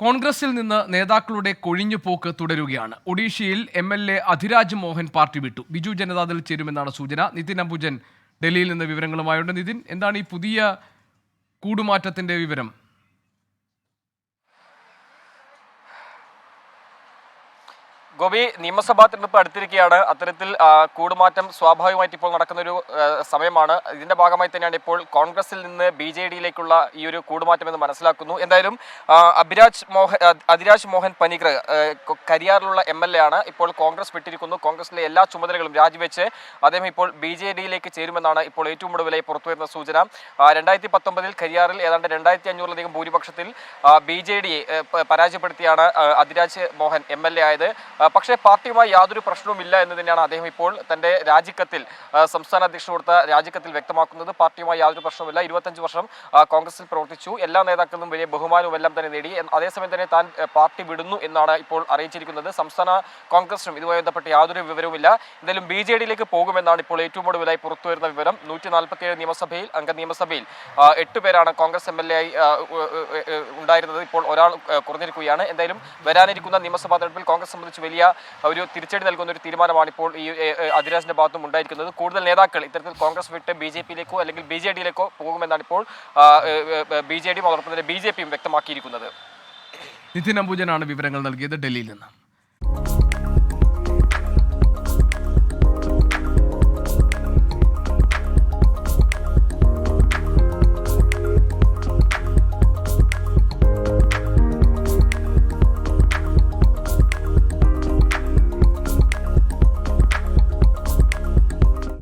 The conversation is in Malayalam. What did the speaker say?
കോൺഗ്രസിൽ നിന്ന് നേതാക്കളുടെ കൊഴിഞ്ഞുപോക്ക് തുടരുകയാണ്. ഒഡീഷയിൽ M L A Adhiraj Mohan party വിട്ടു. ബിജു ജനതാദൾ ചേരുമെന്നാണ് സൂചന. നിതിൻ അംബുജൻ ഡൽഹിയിൽ നിന്ന് വിവരങ്ങളുമായുണ്ട്. നിതിൻ എന്താണ് ഈ പുതിയ കൂടുമാറ്റത്തിന്റെ വിവരം? ഗോപി നിയമസഭാ തെരഞ്ഞെടുപ്പ് അടുത്തിരിക്കുകയാണ്. അത്തരത്തിൽ കൂടുമാറ്റം സ്വാഭാവികമായിട്ട് ഇപ്പോൾ നടക്കുന്ന ഒരു സമയമാണ്. ഇതിന്റെ ഭാഗമായി തന്നെയാണ് ഇപ്പോൾ കോൺഗ്രസിൽ നിന്ന് ബി ജെ ഡിയിലേക്കുള്ള ഈ ഒരു കൂടുമാറ്റം എന്ന് മനസ്സിലാക്കുന്നു. എന്തായാലും അഭിരാജ് മോഹൻ അതിരാജ് മോഹൻ കൊ- കരിയാറിലുള്ള എം എൽ എ ആണ്. ഇപ്പോൾ കോൺഗ്രസ് വിട്ടിരിക്കുന്നു. കോൺഗ്രസിലെ എല്ലാ ചുമതലകളും രാജിവെച്ച് അദ്ദേഹം ഇപ്പോൾ ബി ജെ ഡിയിലേക്ക് ചേരുമെന്നാണ് ഇപ്പോൾ ഏറ്റവും ഒടുവിലായി പുറത്തുവരുന്ന സൂചന. രണ്ടായിരത്തി പത്തൊമ്പതിൽ കരിയാറിൽ ഏതാണ്ട് രണ്ടായിരത്തി അഞ്ഞൂറിലധികം ഭൂരിപക്ഷത്തിൽ ബി ജെ ഡിയെ പരാജയപ്പെടുത്തിയാണ് Adhiraj Mohan M L A ആയത്. പക്ഷേ പാർട്ടിയുമായി യാതൊരു പ്രശ്നവുമില്ല എന്ന് തന്നെയാണ് അദ്ദേഹം ഇപ്പോൾ തന്റെ രാജിക്കത്തിൽ സംസ്ഥാന അധ്യക്ഷൻ കൊടുത്ത രാജിക്കത്തിൽ വ്യക്തമാക്കുന്നത്. പാർട്ടിയുമായി യാതൊരു പ്രശ്നവുമില്ല. ഇരുപത്തഞ്ച് വർഷം കോൺഗ്രസിൽ പ്രവർത്തിച്ചു. എല്ലാ നേതാക്കളും വലിയ ബഹുമാനവും എല്ലാം തന്നെ നേടി. അതേസമയം തന്നെ താൻ പാർട്ടി വിടുന്നു എന്നാണ് ഇപ്പോൾ അറിയിച്ചിരിക്കുന്നത്. സംസ്ഥാന കോൺഗ്രസിനും ഇതുമായി ബന്ധപ്പെട്ട് യാതൊരു വിവരവുമില്ല. എന്തായാലും ബി ജെ ഡിയിലേക്ക് പോകുമെന്നാണ് ഇപ്പോൾ ഏറ്റവും ഒടുവിലായി പുറത്തുവരുന്ന വിവരം. നൂറ്റി നാൽപ്പത്തിയേഴ് നിയമസഭയിൽ അംഗ നിയമസഭയിൽ എട്ട് പേരാണ് കോൺഗ്രസ് എം എൽ എ ആയി ഉണ്ടായിരുന്നത്. ഇപ്പോൾ ഒരാൾ കുറഞ്ഞിരിക്കുകയാണ്. എന്തായാലും വരാനിരിക്കുന്ന നിയമസഭാ തെരഞ്ഞെടുപ്പിൽ കോൺഗ്രസ് സംബന്ധിച്ച് വലിയ ഒരു തിരിച്ചടി നൽകുന്ന ഒരു തീരുമാനമാണ് ഇപ്പോൾ ഈ അധിരാജിന്റെ ഭാഗത്തും ഉണ്ടായിരിക്കുന്നത്. കൂടുതൽ നേതാക്കൾ ഇത്തരത്തിൽ കോൺഗ്രസ് വിട്ട് ബി ജെ പിയിലേക്കോ അല്ലെങ്കിൽ ബി ജെ ഡിയിലേക്കോ പോകുമെന്നാണ് ഇപ്പോൾ ബി ജെ ഡിയും അതോടൊപ്പം തന്നെ ബി ജെ പിയും വ്യക്തമാക്കിയിരിക്കുന്നത്. നിതിൻ അംബുജനാണ് വിവരങ്ങൾ നൽകിയത് ഡൽഹിയിൽ നിന്ന്.